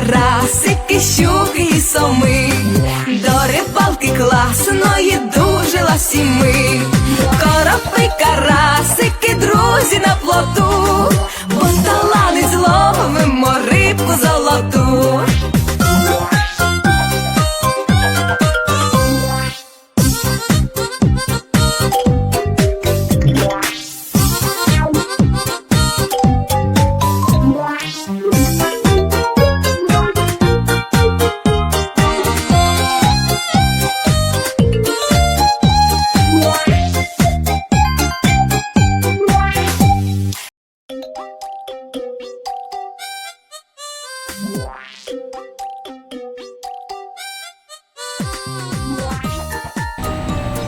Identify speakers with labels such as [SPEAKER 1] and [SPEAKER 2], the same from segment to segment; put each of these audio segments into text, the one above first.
[SPEAKER 1] карасики, щуки і соми. До рибалки класної дуже.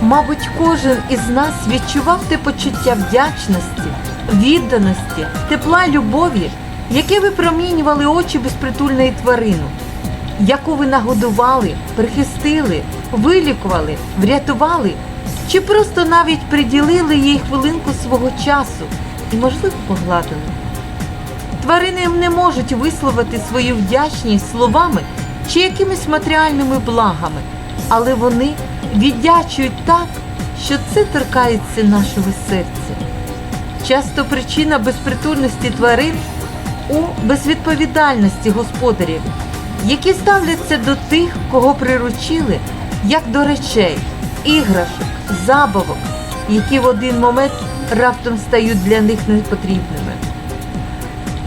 [SPEAKER 2] Мабуть, кожен із нас відчував те почуття вдячності, відданості, тепла любові, яке випромінювали очі безпритульної тварину, яку ви нагодували, прихистили, вилікували, врятували чи просто навіть приділили їй хвилинку свого часу і, можливо, погладили. Тварини не можуть висловити свою вдячність словами чи якимись матеріальними благами, але вони віддячують так, що це торкається нашого серця. Часто причина безпритульності тварин у безвідповідальності господарів, які ставляться до тих, кого приручили, як до речей, іграшок, забавок, які в один момент раптом стають для них непотрібними.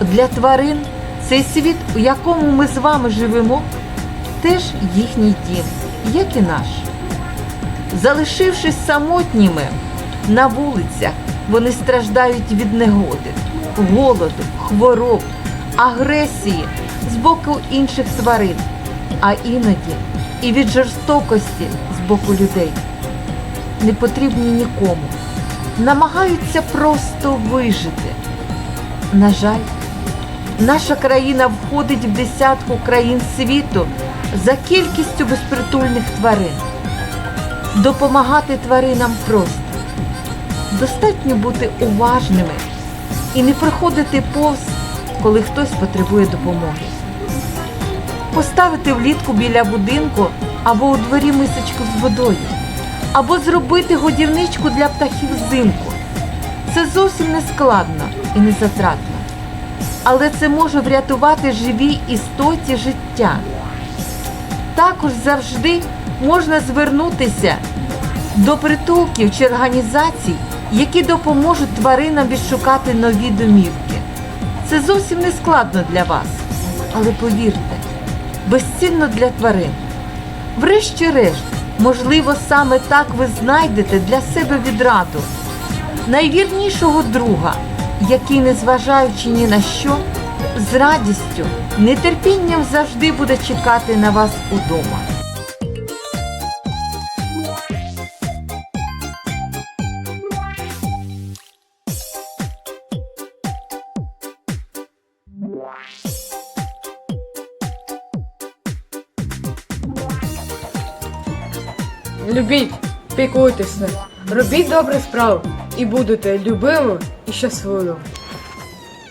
[SPEAKER 2] Для тварин цей світ, у якому ми з вами живемо, теж їхній дім, як і наш. Залишившись самотніми на вулицях, вони страждають від негоди, голоду, хвороб, агресії з боку інших тварин, а іноді і від жорстокості з боку людей. Не потрібні нікому, намагаються просто вижити. На жаль, наша країна входить в десятку країн світу за кількістю безпритульних тварин. Допомагати тваринам просто. Достатньо бути уважними і не проходити повз, коли хтось потребує допомоги. Поставити влітку біля будинку або у дворі мисочку з водою, або зробити годівничку для птахів взимку. Це зовсім не складно і не затратно. Але це може врятувати живій істоті життя. Також завжди можна звернутися до притулків чи організацій, які допоможуть тваринам відшукати нові домівки. Це зовсім не складно для вас, але повірте, безцінно для тварин. Врешті-решт, можливо, саме так ви знайдете для себе відраду, найвірнішого друга, який, незважаючи ні на що, з радістю, нетерпінням завжди буде чекати на вас удома.
[SPEAKER 3] Любіть, піклуйтеся, робіть добрі справи і будете любимим і щасливим.